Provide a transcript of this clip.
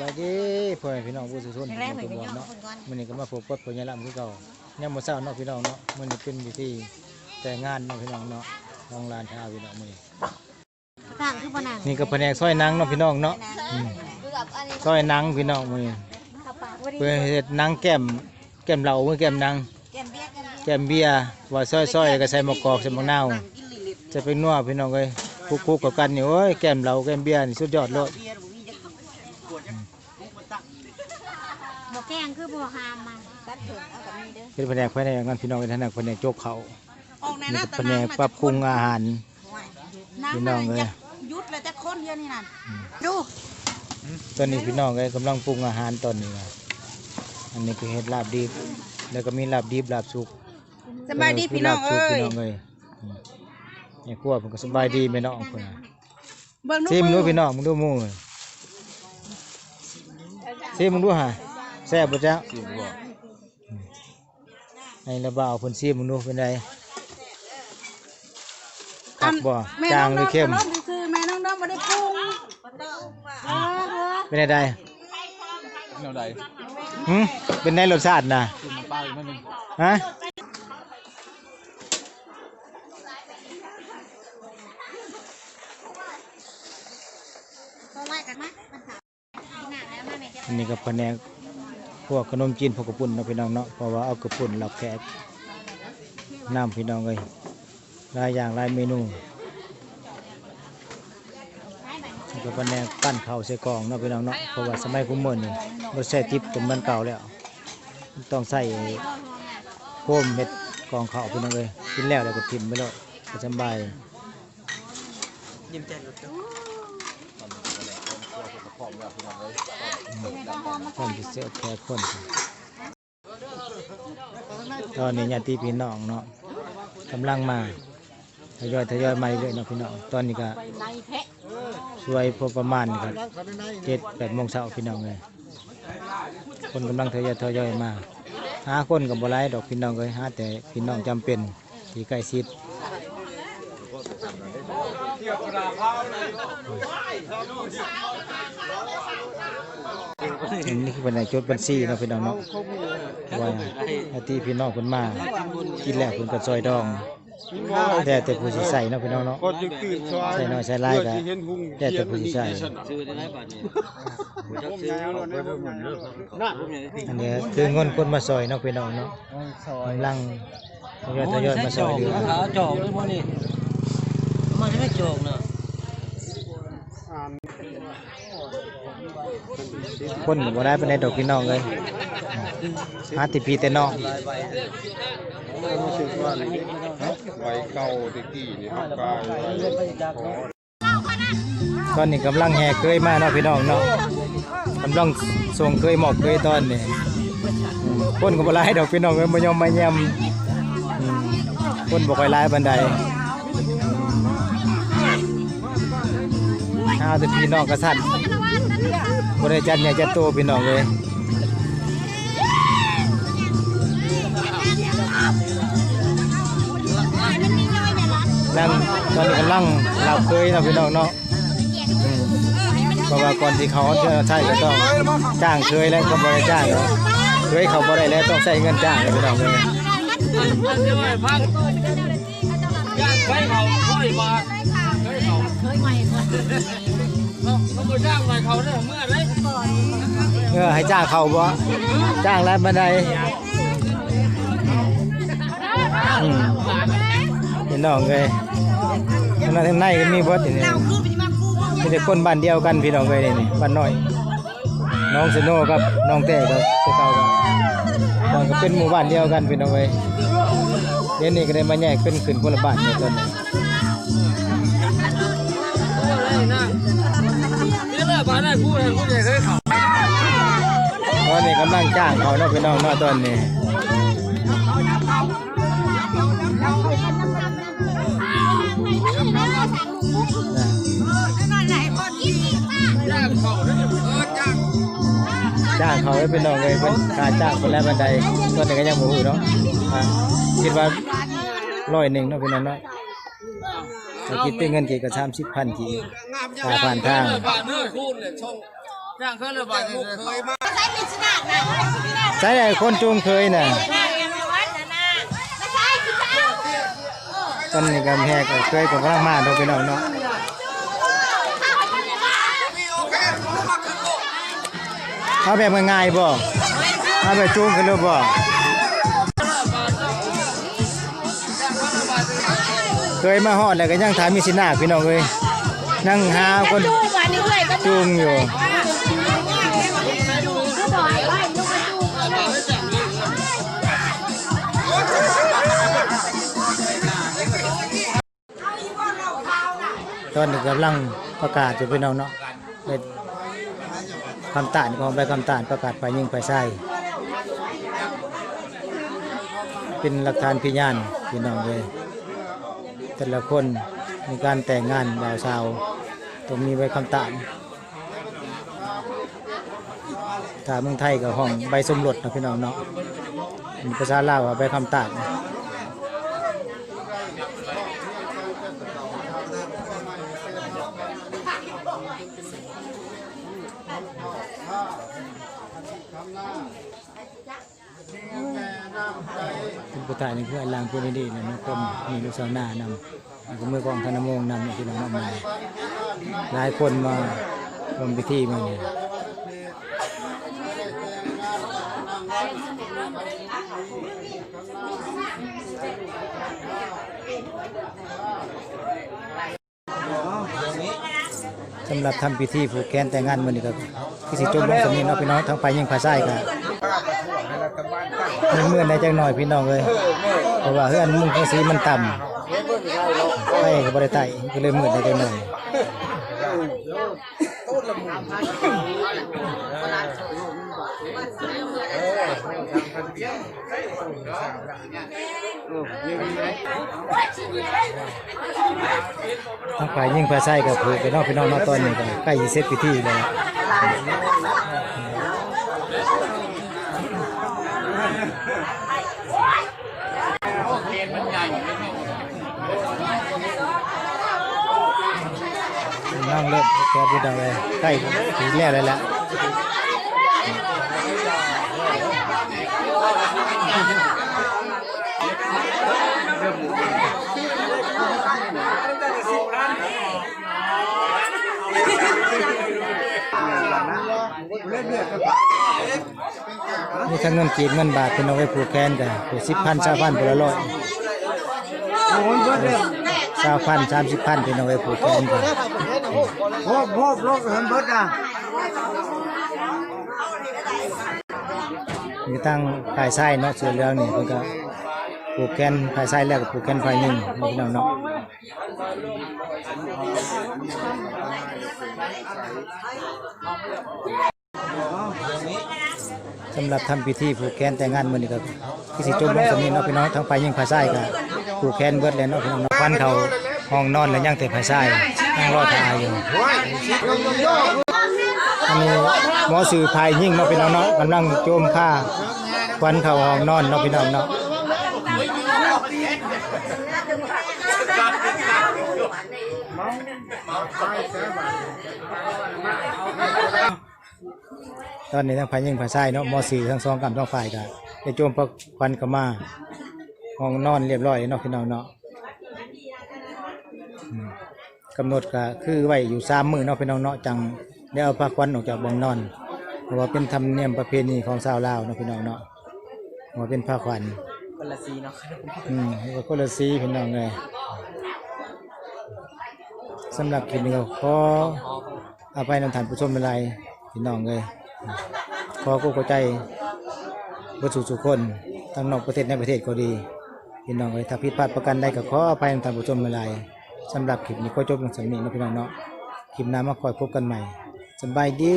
บายดีพ่อแม่พี่น้องผู้สุขชนแรกทุเพิ่กนคนก็ย่อเนาะเพิ่นก่อนมื้อนี้ก็มาพบกับพ่อใหญ่ลำคือเก่ายังบ่เช้าเนาะพี่น้องเนาะมื้อนี้เป็นพิธีแต่งงานเนาะพี่น้องเนาะของลานชาวพี่น้องมื้อนี้ข้างคือบ่นั่งนี่ก็แผนกซอยหนังเนาะพี่น้องเนาะอืมคือกับอันนี้ซอยหนังพี่น้องมื้อนี้ข้าวปลาบ่ได้เพื่อเฮ็ดหนังแก้มแก้มเหล้ามื้อแก้มหนังแกมเบี้ยแกมเบี้ยแก้มเบียร์ว่าซอยๆแล้วก็ใส่มะกอกใส่มะนาวจะเป็นนัวพี่น้องเอ้ยคลุกๆกับกันนี่โอ้ยแก้มเหล้าแก้มเบียร์นี่สุดยอดเลย บ่แกงคือบ่หามมันตัดเถิงเอากับมีเด้อเป็นแผนกภายในงานพี่น้องเป็นแผนกแผนกโจกเขาออกในนี่หน้าก็ตะแผนกปรับปรุงอาหารน้ำพี่น้องเอ้ยยุดแล้วจะค้นเดียวนี่นั่นดูตอนนี้พี่น้องก็กำลังปรุงอาหารตอนนี้นะอันนี้คือเห็ดลาบดิบ แล้วก็มีลาบดิบลาบสุกสบายดีพี่น้องลาบสุกเอ้ยพี่น้องเอ้ยอืมเนี่ยครัวผมก็สบายดีแม่น้องเพิ่นน่ะเบิ่งซิมดูมือพี่น้องมึงดูหมู่เลยซิมมึงดูหาแซ่บบ่จ๊ะซิมบ่ในระบ่าวเพิ่นซิมมึงดูเป็นไดคักบ่แม่จาน้งองหรือเข้มน้องคือแม่น้องน้องบ่ได้ปรุงเออเออเป็นไดแนวใดหึเป็นไดรสชาติน่ะคือมันป้าอีกนิดนึงฮะบ่ไหวกันมามันถามกินน้ำแล้วมาแม่จะอันนี้ก็แผนก พวกขนมจีนพวกกระปุ่นเนาะพี่น้องเนาะเพราะว่าเอากระปุ่นรับแขกน้ำพี่น้องเลยหลายอย่างหลายเมนูนี่ก็แนกปั้นเข้าใส่กองเนาะพี่น้องเนาะเพราะว่าสมัยกุมเมื่อนี่รถใส่ทิปเป็นมันเก่าแล้ว ต้องใส่โฟมเม็ดกองเข้าพี่น้องเลยกินแล้วแล้วก็ทิมไปแล้วก็สำบาย คนที่เสียแค่คนตอนนี้ญาติพี่น้องเนาะกำลังมาทยอยทยอยมาเรื่อยๆเนาะพี่น้องตอนนี้ก็ช่วยพอประมาณครับเจ็ดแปดโมงเช้าพี่น้องเลยคนกำลังทยอยทยอยมาหาคนกับบ่ไรดอกพี่น้องเลยหาแต่พี่น้องจำเป็นที่ใกล้ชิดอัน นี้คือเป็นจดบัญชีเนาะพี่น้องเนาะว่าญาติพี่น้องคนมากินแล้วคนก็ซอยดองแต่แต่ผู้สิใส่เนาะพี่น้องเนาะก็จะตื่นสายใส่น้อยใส่หลายก็แต่แต่ผู้สิใส่ซื้อได้ไหมบาทนี้ผมจะผมซื้อยาวแล้วเนี่ยผมเลิกน่ะผมเนี่ยที่อันนี้คือเงินคนมาซอยเนาะพี่น้องเนาะกำลังทยอยทยอยมาซอยเหลือขาจอกด้วยพวกนี้มันไม่จอกเนาะ คนก็บ่ได้เป็นในดอกพี่น้องเลยหาแติพี่แต่น้องรู้สึกว่าไว้เก่าตะกี้นี่ครับกายตอนนี้กำลังแห่เคยมาเนาะพี่น้องเนาะกำลังส่งเคยหมอกเคยตอนนี้อืมคนก็บ่หลายดอกพี่น้องเอ้ยบ่ยอมมาแย่มอืมคนบ่ค่อยหลายปานใด หาแต่พี่น้องกระสันบ่ได้จัดใหญ่ยจัดโตพี่น้องเลยนั่งตอนนี้กำลังหลับเคยเนาพี่น้องเนาะเพราะว่าก่อนที่เขาจะใช้ก็ต้องจ้างเคยแล้วก็บ่ได้จ้างเนาะเคยเขาบ่ได้แล้วต้องใช้เงินจ้างเลยพี่น้องเลยมันจะไม่พังใช้เขาค่อยมา ใช้เขาเคยใหม่เขาเขาไปจ้างใหม่เขาเนี่ยเมื่อไรเออให้จ้างเขาบ่จ้างแล้วบันไดอืมพี่น้องเลยข้างนข้างในก็มีเบิดอยู่นี่มีแต่คนบ้านเดียวกันพี่น้องเลยนี่บ้านน้อย น้องสโนกับน้องเต้ก็เข้ากันตอนก็เป็นหมู่บ้านเดียวกันพี่น้องเลยเดี๋ยวนี้ก็ได้มาแยกเป็นขึ้นคนละบ้านเนี่ยตอนนี้ ตอนนี้กำลังจ้างเขาเนาะพี่น้องเนาะตอนนี้จ้างเขาเนี่ยเออจ้างจ้างเขาให้พี่น้องเลยเป็นค่าจ้างคนแรกบันไดตอนนี้ก็ยังบ่ฮู้เนาะคิดว่าร้อยหนึ่งเนาะพี่น้องเนาะจะคิดเป็นเงินกี่ก็สามสิบพันกี่ ค่าผ่านทางบานเนื้อคูณเลยชงจ้างเคยเลยบาทเนี่ยเคยมาใช้มีชนะนะใช่ไอ้คนจูงเคยน่ะไม่ได้นะนะไม่ใช่คือเจ้าตอนนี้กำแพงเคยกับพลังมาเนาะพี่น้องเนาะเอาแบบง่ายๆบ่เอาแบบจูงขึ้นรถบ่เคยมาฮอดแล้วก็ยังถามมีสินาพี่น้องเอ้ย นั่งหาคนดูวันนี้เลยก็จูงอยู่ก็บอกให้ว่าลูกมาดูตอนนี้กำลังประกาศอยู่พี่น้องเนาะเป็นคำตานของใบคำตานประกาศไปยิงไปใส่เป็นหลักฐานพยานพี่น้องเลยแต่ละคน มีการแต่งงานบ่าวสาวต้องมีใบคำตานถ้าเมืองไทยกับห้องใบสมรสนะพี่น้องเนาะมีภาษาลาวว่าใบคำตานเป็นผู้ถ่ายในเพื่อนลางผู้ดีๆนะน้องคมมีลูกสาวหน้านำ ก็มือกองธนโมงนำเนี่ยพี่น้องมาหลายคนมาชมพิธีมาเนี่ยสำหรับทำพิธีผูกแขนแต่งงานมันนี่ก็ที่สิจบลงสำนี้เนาพี่น้องทั้งไปยิ่งภาษาก็มันเมื่อในจังหน่อยพี่น้องเลยเพราะว่าเฮือนมุงภาษีมันต่ำ ไปก็บ่ได้ไตก็เลยมืดได้จังหน่อยทั้งฝ่ายยิ่งภาษากับผูกไปนอกพี่น้องเนอกตอนนี้ก็ใกล้สิเสร็จพิธีแล้ว น้องเริ่มแกพูดดังเลยใกล้ถึงแล้วเลยละนี่ทั้งเงินกีบเงินบาทเป็นเอาไว้ผูกแขนกันผูกสิบพันสามพันเป็นละร้อยสามพันสามสิบพันเป็นเอาไว้ผูกแขนกัน พบพบโลกเห็นเบิดอะมีตั้งภายไส้เนาะเสือเหลืองนี่เพิ่นก็ปลูกแคนภายไส้แล้วก็ปลูกแคนภายหนึ่งนี่น้องเนาะสำหรับทำพิธีผูกแคนแต่งงานมือนี้ก็ที่สิจบลงสำนี้เนาะพี่น้องทั้งภายยิ่งภายไส้ก็ปลูกแคนเบิดแล้วเนาะพี่น้องเนาะควันเขาห้องนอนแล้วยังแต่ภายไส้ นั่งรอทาอยู่อันนี้หมอสื่อภายยิ่งเนาะพี่น้องเนาะกำลังโจมผ้าควันเข่าห้องนอนเนาะพี่น้องเนาะตอนนี้ทั้งภายยิ่งภายใต้เนาะหมอสื่อทั้งสองกำทั้งฝ่ายกันได้โจมพระควันเข้ามาห้องนอนเรียบร้อยเนาะพี่น้องเนาะอืม กำหนดก็คือไว้อยู่สามมือเนาะพี่น้องเนาะจังได้เอาผ้าควันออกจากบ่องนอนเพราะว่าเป็นธรรมเนียมประเพณีของชาวลาวเนาะพี่น้องเนาะว่าเป็นผ้าควันคนละสีเนาะอืมว่าคนละสีพี่น้องเลยสำหรับคลิปนี้ก็ขออภัยนำท่านผู้ชมเป็นไรพี่น้องเลยขอกู้เข้าใจบรสู่สุคนทั้งนอกประเทศในประเทศก็ดีพี่น้องเลยถ้าผิดพลาดประกันใดก็ขออภัยนำท่านผู้ชมเป็นไร สำหรับคลิปนี้ก็จบลงสำนีนะพี่น้องเนาะคลิปหน้ามาคอยพบกันใหม่สบายดี